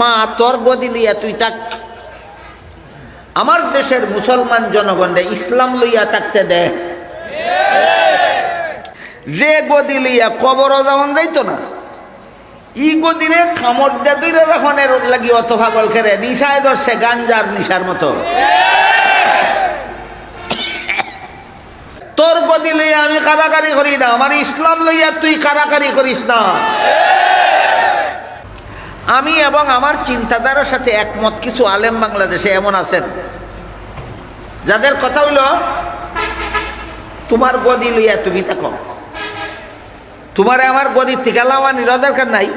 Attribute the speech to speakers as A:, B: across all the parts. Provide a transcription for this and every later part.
A: মা, তোর গদি তুই তাক আমার দেশের মুসলমান জনগণরে ইসলাম লইয়া থাকতে দে। যে গদি লইয়া কবরও যেমন যাইতো না, ই গদিরে খামর দে দুইরে লাগি, অত পাগল খেরে, নিশায় ধরছে গাঞ্জার নিশার মতো। তোর গদি লইয়া আমি কারাকারি করি না, আমার ইসলাম লইয়া তুই কারাকারি করিস না। আমি এবং আমার চিন্তাধারার সাথে একমত কিছু আলেম বাংলাদেশে এমন আছেন। যাদের কথা হইল, তোমার গদি লইয়া তুমি থাকো। তোমারে আমার গদির থেকে লাওয়া নির দরকার নাই।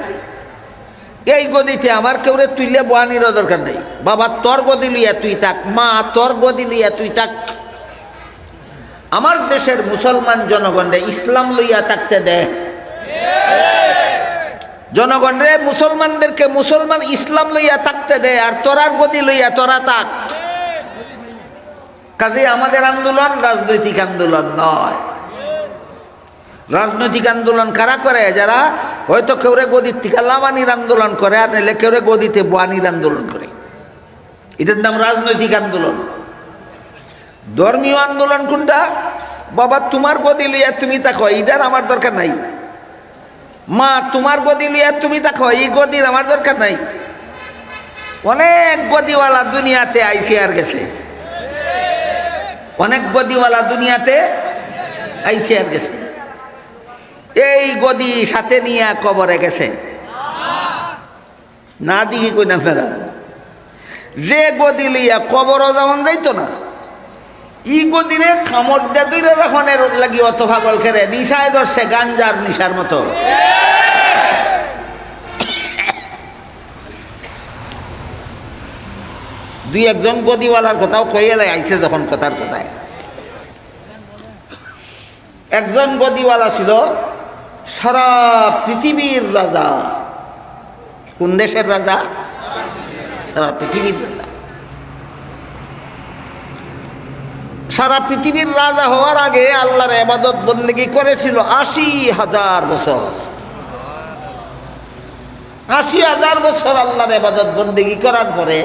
A: এই গদিতে আমার কেউরে তুইলে বোয়া নির দরকার নাই। বাবা, তোর গদি লইয়া তুই থাক। মা, তোর গদি লইয়া তুই থাক। আমার দেশের মুসলমান জনগণরে ইসলাম লইয়া থাকতে দে। জনগণরে মুসলমানদেরকে মুসলমান ইসলাম লইয়া থাকতে দে, আর তোরার গদি লইয়া তোরা তাক কাজে আমাদের আন্দোলন রাজনৈতিক আন্দোলন নয়। রাজনৈতিক আন্দোলন কারা করে? যারা হয়তো কেউরে গদির থেকে লামানির আন্দোলন করে, আর নাহলে কেউরে গদিতে বানির আন্দোলন করে। এটার নাম রাজনৈতিক আন্দোলন। ধর্মীয় আন্দোলন কোনটা? বাবা, তোমার গদি লইয়া তুমি দেখো এইটার আমার দরকার নাই। মা, তোমার গদি লইয়া তুমি দেখো, এই গদির আমার দরকার নাই। অনেক গদিওয়ালা দুনিয়াতে আইসি আর গেছে। অনেক গদিওয়ালা দুনিয়াতে আইসি আর গেছে। এই গদি সাথে নিয়ে কবরে গেছে। না দিকে কই না আপনারা। যে গদি লইয়া কবরও যেমন যাইতো না ই গদিরে খামর দে দুইরে রাখনের লাগি অত পাগল খেরে, নিশায় ধরছে গাঞ্জার নিশার মতো। দুই একজন গদিওয়ালার কথাও কইয়ে আইছে যখন কথার কথায়। একজন গদিওয়ালা ছিল সারা পৃথিবীর রাজা। কোন দেশের রাজা? সারা পৃথিবীর রাজা। সারা পৃথিবীর রাজা হওয়ার আগে আল্লাহর এবাদত বন্দেগি করেছিল আশি হাজার বছর। আশি হাজার বছর আল্লাহর এবাদত বন্দেগি করার পরে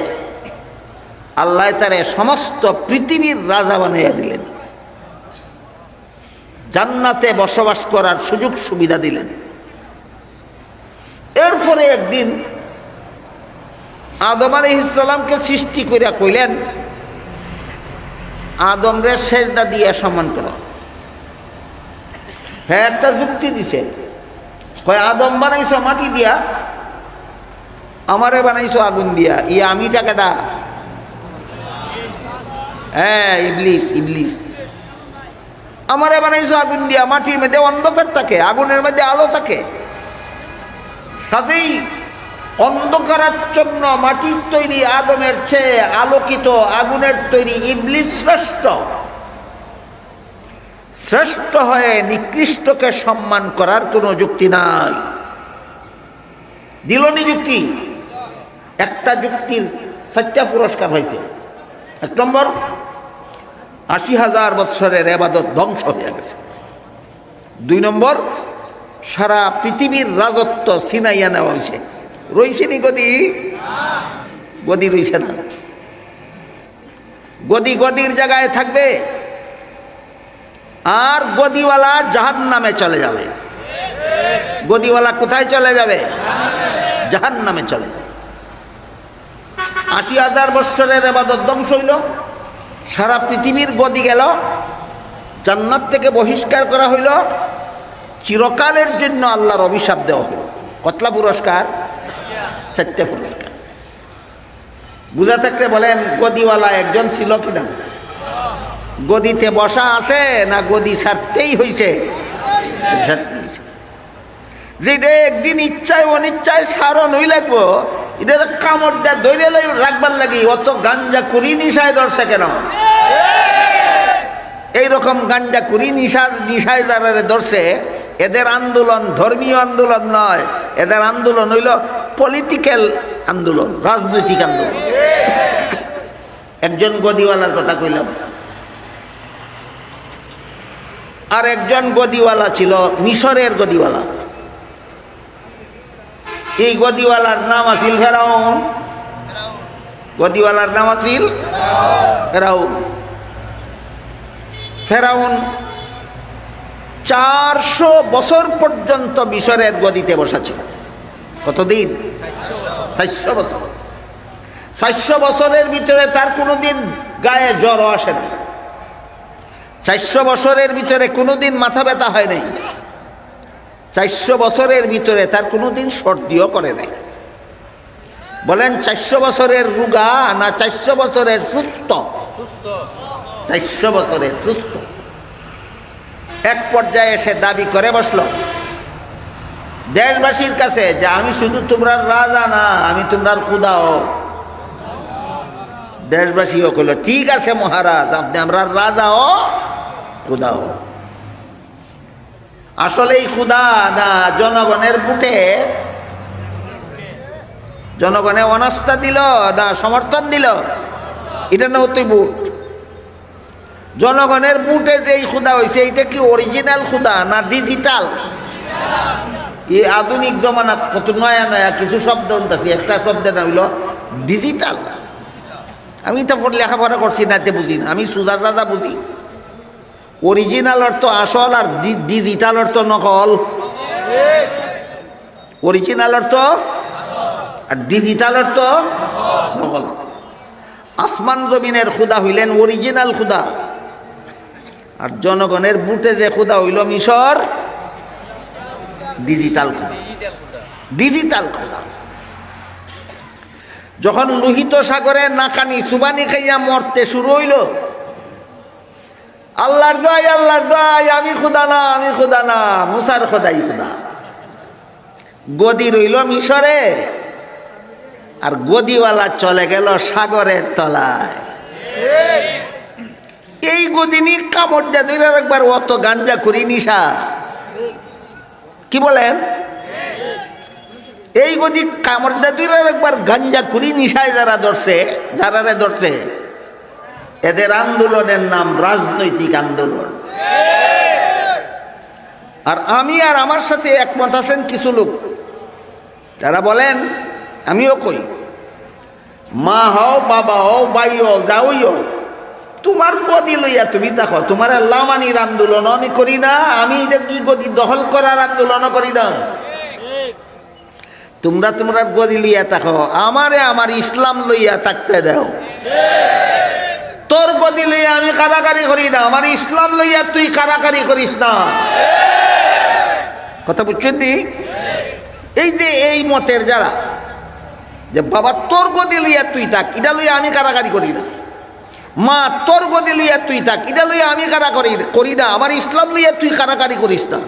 A: আল্লাহ তারে সমস্ত পৃথিবীর রাজা বানিয়ে দিলেন। জান্নাতে বসবাস করার সুযোগ সুবিধা দিলেন। এরপরে একদিন আদম আলী ইসলামকে সৃষ্টি করিয়া কইলেন আদমরে সেজদা দিয়ে সম্মান করো। হ্যাঁ একটা যুক্তি দিছে। কয়, আদম বানাইছ মাটি দিয়া, আমারে বানাইছো আগুন দিয়া। ই আমি টাকাটা হ্যাঁ ইবলিস ইবলিস। আমারে বানাইছো আগুন দিয়া, মাটির মধ্যে অন্ধকার থাকে, আগুনের মধ্যে আলো থাকে। কাজেই অন্ধকারাচ্ছন্ন মাটির তৈরি আদমের চেয়ে আলোকিত আগুনের তৈরি ইবলি শ্রেষ্ঠ। শ্রেষ্ঠ হয়ে নিকৃষ্টকে সম্মান করার কোনো যুক্তি নাই। দিল যুক্তি একটা যুক্তির চারটা পুরস্কার হয়েছে। এক নম্বর, আশি হাজার বৎসরের এবাদত ধ্বংস হয়ে গেছে। দুই নম্বর, সারা পৃথিবীর রাজত্ব সিনাইয়া নেওয়া হয়েছে। রইছে নি গদি? গদি রইছে না। গদি গদির জায়গায় থাকবে আর গদিওয়ালা জাহান নামে চলে যাবে। গদিওয়ালা কোথায় চলে যাবে? জাহান নামে চলে যাবে। আশি হাজার বৎসরের এবাদত ধ্বংস হইল। সারা পৃথিবীর গদি গেল। জান্নাত থেকে বহিষ্কার করা হইল। চিরকালের জন্য আল্লাহর অভিশাপ দেওয়া হইল। কতলা পুরস্কার? চারটে পুরস্কার। বুঝা থাকতে বলেন, গদিওয়ালা একজন ছিল কিনা? গদিতে বসা আছে না গদি ছাড়তেই হইছে? যেটা একদিন ইচ্ছায় অনিচ্ছায় সারণ হই লাগবো এটা কামড় দেয় দৈরে রাখবার লাগি, অত গাঞ্জা করি নিশায় ধরছে কেন? এইরকম গাঞ্জা করি নিশা নিশায় যারা ধরছে, এদের আন্দোলন ধর্মীয় আন্দোলন নয়, এদের আন্দোলন হইল পলিটিক্যাল আন্দোলন, রাজনৈতিক আন্দোলন। একজন গদিওয়ালার কথা কইলাম। আর একজন গদিওয়ালা ছিল মিশরের গদিওয়ালা। এই গদিওয়ালার নাম আছিল ফেরাউন। গদিওয়ালার নাম আছিল ফেরাউন। ফেরাউন চারশো বছর পর্যন্ত মিশরের গদিতে বসা ছিল। কতদিন? চারশো বছর। চারশো বছরের ভিতরে তার কোনোদিন গায়ে জ্বর আসে না চারশো বছরের ভিতরে কোনোদিন মাথা ব্যথা হয় নাই। চারশো বছরের ভিতরে তার কোনোদিন সর্দিও করে নাই। বলেন চারশো বছরের রুগা না চারশো বছরের সুস্থ। চারশো বছরের সুস্থ। এক পর্যায়ে সে দাবি করে বসল। দেশবাসীর কাছে যে আমি শুধু তোমরার রাজা না, আমি তোমরার খুদাও। দেশবাসীও কইল ঠিক আছে মহারাজ, আপনি আমরা রাজাও, খুদাও। আসলে এই খুদা না, জনগণের বুটে জনগণে অনাস্থা দিল, না সমর্থন দিল। এটা না হতোই বুট। জনগণের বুটে যে এই খুদা হয়েছে এটা কি অরিজিনাল খুদা না ডিজিটাল এই আধুনিক জমানাত কত নয়া নয়া কিছু শব্দ উনতাছি একটা শব্দ না হইল ডিজিটাল আমি তো লেখাপড়া করছি না এতে বুঝি না। আমি সুজার রাজা বুঝি। অরিজিনাল অর্থ আসল আর ডিজিটাল অর্থ নকল। অরিজিনাল অর্থ আর ডিজিটাল অর্থ নকল। আসমান জমিনের খুদা হইলেন অরিজিনাল খুদা আর জনগণের বুটে যে খুদা হইল মিশর ডিজিটাল খুদা। ডিজিটাল খোদা। যখন লোহিত সাগরে নাকানি সুবানি খাইয়া মরতে শুরু হইল, আল্লাহর দয় আল্লাহর দয় আমি খুদা না, আমি খুদা না, মুসার খোদাই খুদা। গদি রইল মিশরে, আর গদিওয়ালা চলে গেল সাগরের তলায়। এই গদিনি কামড় দিয়ে একবার অত গাঞ্জা করি নিশা। কি বলেন এই গদি দুই একবার গাঞ্জা করি নিশায় যারা ধরছে, যারারে ধরছে? এদের আন্দোলনের নাম রাজনৈতিক আন্দোলন। আর আমি আর আমার সাথে একমত আছেন কিছু লোক। যারা বলেন, আমিও কই। মা হও, বাবা হও বাই হও যাওই হও তোমার গদি লইয়া তুমি দেখো, তোমার লামানির আন্দোলন আমি করি না, আমি এটা কি গদি দখল করার আন্দোলনও করি না। তোমরা তোমরা গদি লইয়া থাকো, আমারে আমার ইসলাম লইয়া থাকতে দাও। তোর গদি লইয়া আমি কারাকারি করি না, আমার ইসলাম লইয়া তুই কারাকারি করিস না। কথা বুঝছেন দি এই যে এই মতের যারা, যে বাবা তোর গদি লইয়া তুই থাক, এটা লইয়া আমি কারাকারি করি না। মা, তোর গদি লইয়া তুই থাক এটা লইয়া আমি কারা করি করি না? আমার ইসলাম লইয়া তুই কারাকারি করিস না।